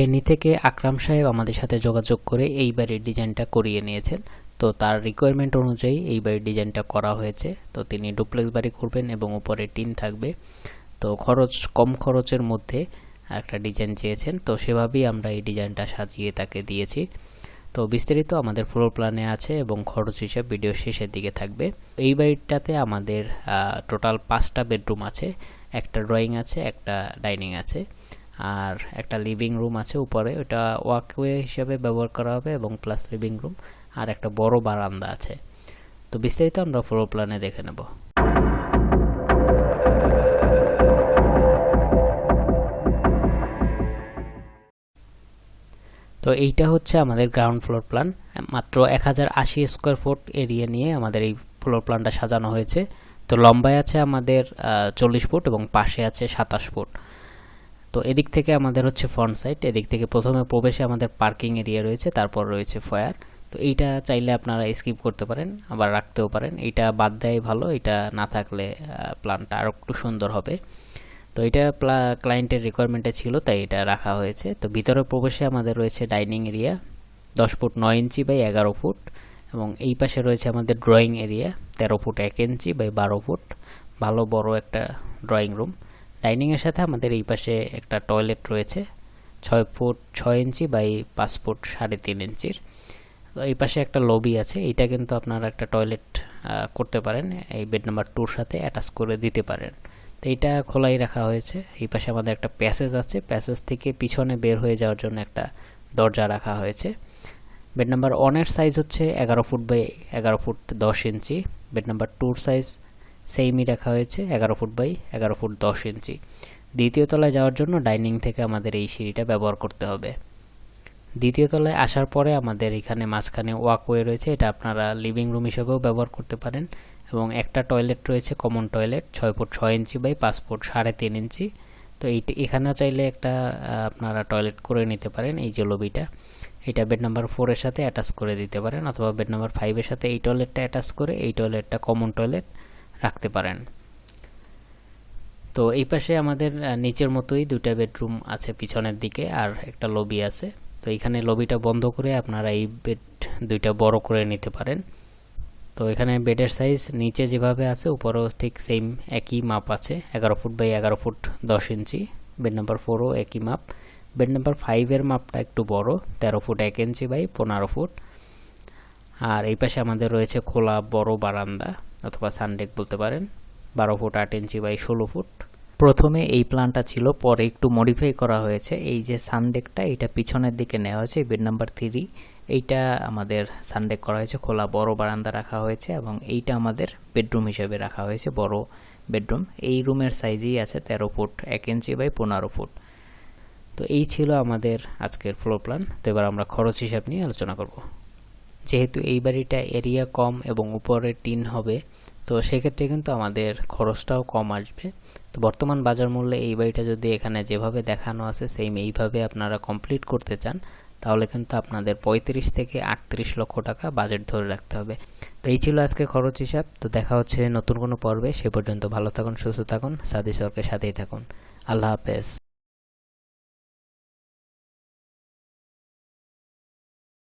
ফেনী থেকে আকরাম সাহেব আমাদের সাথে যোগাযোগ করে এই বাড়ির ডিজাইনটা করিয়ে নিয়েছেন। তো তার রিকোয়ারমেন্ট অনুযায়ী এই বাড়ির ডিজাইনটা করা হয়েছে। তো তিনি ডুপ্লেক্স বাড়ি করবেন এবং উপরে টিন থাকবে। তো খরচ, কম খরচের মধ্যে একটা ডিজাইন চেয়েছেন। তো সেভাবেই আমরা এই ডিজাইনটা সাজিয়ে তাকে দিয়েছি। তো বিস্তারিত আমাদের ফ্লোর প্ল্যানে আছে এবং খরচ হিসাব ভিডিও শেষের দিকে থাকবে। এই বাড়িটাতে আমাদের টোটাল পাঁচটা বেডরুম আছে। একটা ড্রয়িং আছে, একটা ডাইনিং আছে। আর একটা লিভিং রুম আছে উপরে, ওটা ওয়াকওয়ে হিসেবে ব্যবহার করা হবে এবং প্লাস লিভিং রুম আর একটা বড় বারান্দা আছে। তো বিস্তারিত আমরা ফ্লোর প্ল্যানে দেখে নেব। তো এইটা হচ্ছে আমাদের গ্রাউন্ড ফ্লোর প্ল্যান মাত্র এক হাজার আশি স্কোয়ার ফুট এরিয়া নিয়ে আমাদের এই ফ্লোর প্ল্যানটা সাজানো হয়েছে। তো লম্বায় আছে আমাদের চল্লিশ ফুট এবং পাশে আছে সাতাশ ফুট তো এদিক থেকে আমাদের হচ্ছে ফ্রন্ট সাইড এদিক থেকে প্রথমে প্রবেশে আমাদের পার্কিং এরিয়া রয়েছে, তারপর রয়েছে ফয়ার তো এইটা চাইলে আপনারা স্কিপ করতে পারেন, আবার রাখতেও পারেন। এইটা বাদ দেয় ভালো এটা না থাকলে প্ল্যানটা আরও একটু সুন্দর হবে। তো এটা ক্লায়েন্টের রিকোয়ারমেন্টে ছিল, তাই এটা রাখা হয়েছে। তো ভিতরে প্রবেশে আমাদের রয়েছে ডাইনিং এরিয়া দশ ফুট নয় ইঞ্চি বাই এগারো ফুট, এবং এই পাশে রয়েছে আমাদের ড্রয়িং এরিয়া তেরো ফুট এক ইঞ্চি বাই বারো ফুট। ভালো বড় একটা ড্রয়িং রুম ডাইনিংয়ের সাথে আমাদের এই পাশে একটা টয়লেট রয়েছে। ছয় ফুট ছয় ইঞ্চি বাই পাঁচ ফুট সাড়ে তিন ইঞ্চির। এই পাশে একটা লবি আছে। এটা কিন্তু আপনারা একটা টয়লেট করতে পারেন। এই বেড নাম্বার টুর সাথে অ্যাটাচ করে দিতে পারেন। তো এইটা খোলাই রাখা হয়েছে। এই পাশে আমাদের একটা প্যাসেজ আছে। প্যাসেজ থেকে পিছনে বের হয়ে যাওয়ার জন্য একটা দরজা রাখা হয়েছে। বেড নাম্বার ওয়ানের সাইজ হচ্ছে এগারো ফুট বাই এগারো ফুট দশ ইঞ্চি। বেড নাম্বার টুর সাইজ সেইমই রাখা হয়েছে, এগারো ফুট বাই এগারো ফুট দশ ইঞ্চি। দ্বিতীয় তলায় যাওয়ার জন্য ডাইনিং থেকে আমাদের এই সিঁড়িটা ব্যবহার করতে হবে। দ্বিতীয় তলায় আসার পরে আমাদের এখানে মাঝখানে ওয়াকওয়ে রয়েছে, এটা আপনারা লিভিং রুম হিসেবেও ব্যবহার করতে পারেন। এবং একটা টয়লেট রয়েছে কমন টয়লেট ছয় ফুট ছয় ইঞ্চি বাই পাঁচ ফুট সাড়ে তিন ইঞ্চি। তো এইটা এখানেও চাইলে একটা আপনারা টয়লেট করে নিতে পারেন এই যে লবিটা এটা বেড নাম্বার ফোরের সাথে অ্যাটাচ করে দিতে পারেন, অথবা বেড নাম্বার ফাইভের সাথে এই টয়লেটটা অ্যাটাচ করে এই টয়লেটটা কমন টয়লেট রাখতে পারেন। তো এই পাশে আমাদের নিচের মতোই দুটা বেডরুম আছে পিছনের দিকে আর একটা লবি আছে। তো এখানে লবিটা বন্ধ করে আপনারা এই বেড দুইটা বড় করে নিতে পারেন। তো এখানে বেডের সাইজ নিচে যেভাবে আছে, উপরেও ঠিক সেম একই মাপ আছে, এগারো ফুট বাই এগারো ফুট দশ ইঞ্চি। বেড নাম্বার ফোরও একই মাপ। বেড নাম্বার ফাইভের মাপটা একটু বড়, তেরো ফুট এক ইঞ্চি বাই পনেরো ফুট। আর এই পাশে আমাদের রয়েছে খোলা বড় বারান্দা। অথবা সানডেক বলতে পারেন, বারো ফুট আট ইঞ্চি বাই ষোলো ফুট। প্রথমে এই প্ল্যানটা ছিল, পরে একটু মডিফাই করা হয়েছে। এই যে সানডেকটা, এটা পিছনের দিকে নেওয়া হয়েছে বেড নাম্বার থ্রি এইটা আমাদের সানডেক করা হয়েছে, খোলা বড় বারান্দা রাখা হয়েছে এবং এইটা আমাদের বেডরুম হিসেবে রাখা হয়েছে, বড় বেডরুম এই রুমের সাইজই আছে তেরো ফুট এক ইঞ্চি বাই পনেরো ফুট। তো এই ছিল আমাদের আজকের ফ্লোর প্ল্যান তো এবার আমরা খরচ হিসাব নিয়ে আলোচনা করব। যেহেতু এই বাড়িটা এরিয়া কম এবং উপরে টিন হবে, তো সেক্ষেত্রে কিন্তু আমাদের খরচটাও কম আসবে। তো বর্তমান বাজার মূল্যে এই বাড়িটা যদি এখানে যেভাবে দেখানো আছে সেম এইভাবে আপনারা কমপ্লিট করতে চান, তাহলে কিন্তু আপনাদের পঁয়ত্রিশ থেকে আটত্রিশ লক্ষ টাকা বাজেট ধরে রাখতে হবে। তো এই ছিল আজকে খরচ হিসাব। তো দেখা হচ্ছে নতুন কোনো পর্বে। সে পর্যন্ত ভালো থাকুন, সুস্থ থাকুন সাদি সরকারের সাথেই থাকুন। আল্লাহ হাফেজ।